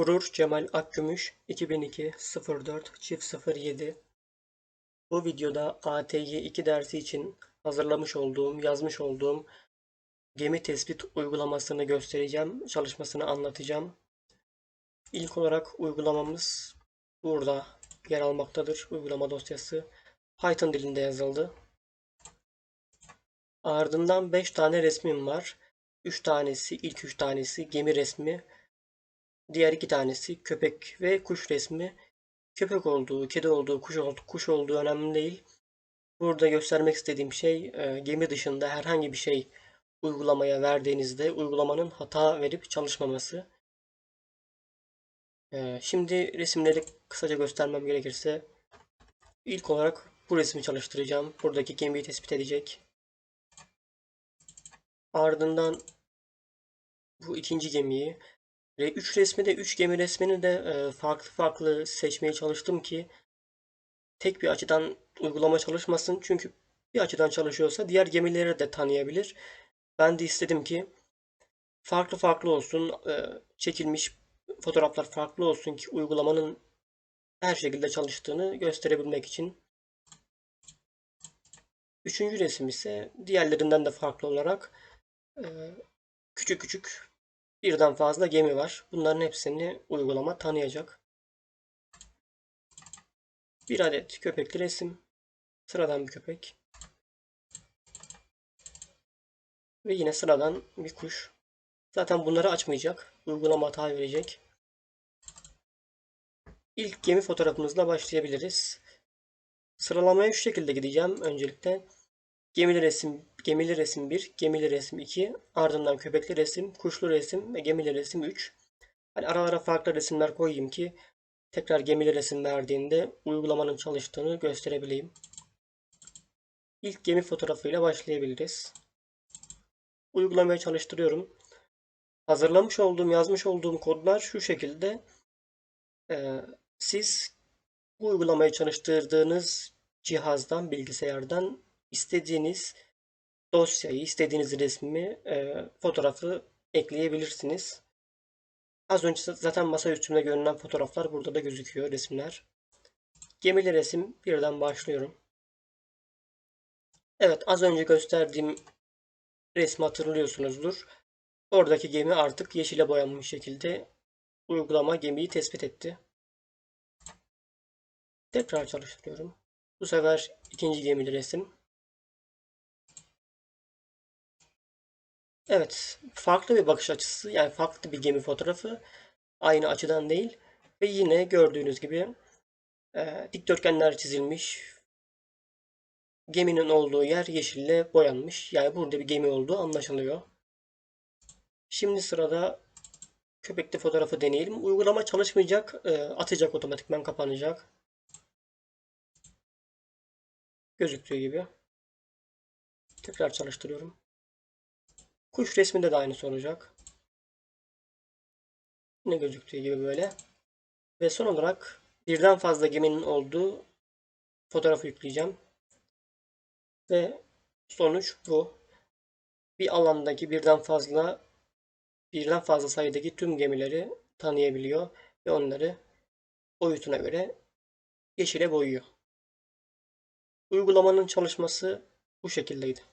Gurur Cemal Akgümüş 2002 04 07 Bu videoda ATY 2 dersi için hazırlamış olduğum, yazmış olduğum gemi tespit uygulamasını göstereceğim, çalışmasını anlatacağım. İlk olarak uygulamamız burada yer almaktadır. Uygulama dosyası Python dilinde yazıldı. Ardından 5 tane resmim var. 3 tanesi, ilk 3 tanesi gemi resmi. Diğer 2 tanesi köpek ve kuş resmi. Köpek olduğu, kedi olduğu, kuş olduğu, kuş olduğu önemli değil. Burada göstermek istediğim şey e, gemi dışında herhangi bir şey uygulamaya verdiğinizde uygulamanın hata verip çalışmaması. E, şimdi resimleri kısaca göstermem gerekirse ilk olarak bu resmi çalıştıracağım. Buradaki gemiyi tespit edecek. Ardından bu ikinci gemiyi ve 3 resmi de 3 gemi resmini de e, farklı farklı seçmeye çalıştım ki tek bir açıdan uygulama çalışmasın. Çünkü bir açıdan çalışıyorsa diğer gemileri de tanıyabilir. Ben de istedim ki farklı farklı olsun, e, çekilmiş fotoğraflar farklı olsun ki uygulamanın her şekilde çalıştığını gösterebilmek için. Üçüncü resim ise diğerlerinden de farklı olarak ee, küçük küçük birden fazla gemi var. Bunların hepsini uygulama tanıyacak. Bir adet köpekli resim. Sıradan bir köpek. Ve yine sıradan bir kuş. Zaten bunları açmayacak. Uygulama hata verecek. İlk gemi fotoğrafımızla başlayabiliriz. Sıralamaya şu şekilde gideceğim öncelikle. Gemili resim, gemili resim 1, gemili resim 2, ardından köpekli resim, kuşlu resim ve gemili resim 3. Hani aralara farklı resimler koyayım ki tekrar gemili resim verdiğinde uygulamanın çalıştığını gösterebileyim. İlk gemi fotoğrafıyla başlayabiliriz. Uygulamaya çalıştırıyorum. Hazırlamış olduğum, yazmış olduğum kodlar şu şekilde. Ee, siz bu uygulamayı çalıştırdığınız cihazdan, bilgisayardan istediğiniz dosyayı, istediğiniz resmi, e, fotoğrafı ekleyebilirsiniz. Az önce zaten masa üstünde görünen fotoğraflar burada da gözüküyor resimler. Gemili resim birden başlıyorum. Evet az önce gösterdiğim resmi hatırlıyorsunuzdur. Oradaki gemi artık yeşile boyanmış şekilde uygulama gemiyi tespit etti. Tekrar çalıştırıyorum. Bu sefer ikinci gemili resim. Evet, farklı bir bakış açısı, yani farklı bir gemi fotoğrafı. Aynı açıdan değil. Ve yine gördüğünüz gibi e, dikdörtgenler çizilmiş. Geminin olduğu yer yeşille boyanmış. Yani burada bir gemi olduğu anlaşılıyor. Şimdi sırada köpekli fotoğrafı deneyelim. Uygulama çalışmayacak, e, atacak otomatikman kapanacak. Gözüktüğü gibi. Tekrar çalıştırıyorum. Kuş resminde de aynısı olacak. Yine gözüktüğü gibi böyle. Ve son olarak birden fazla geminin olduğu fotoğrafı yükleyeceğim. Ve sonuç bu. Bir alandaki birden fazla birden fazla sayıdaki tüm gemileri tanıyabiliyor ve onları boyutuna göre yeşile boyuyor. Uygulamanın çalışması bu şekildeydi.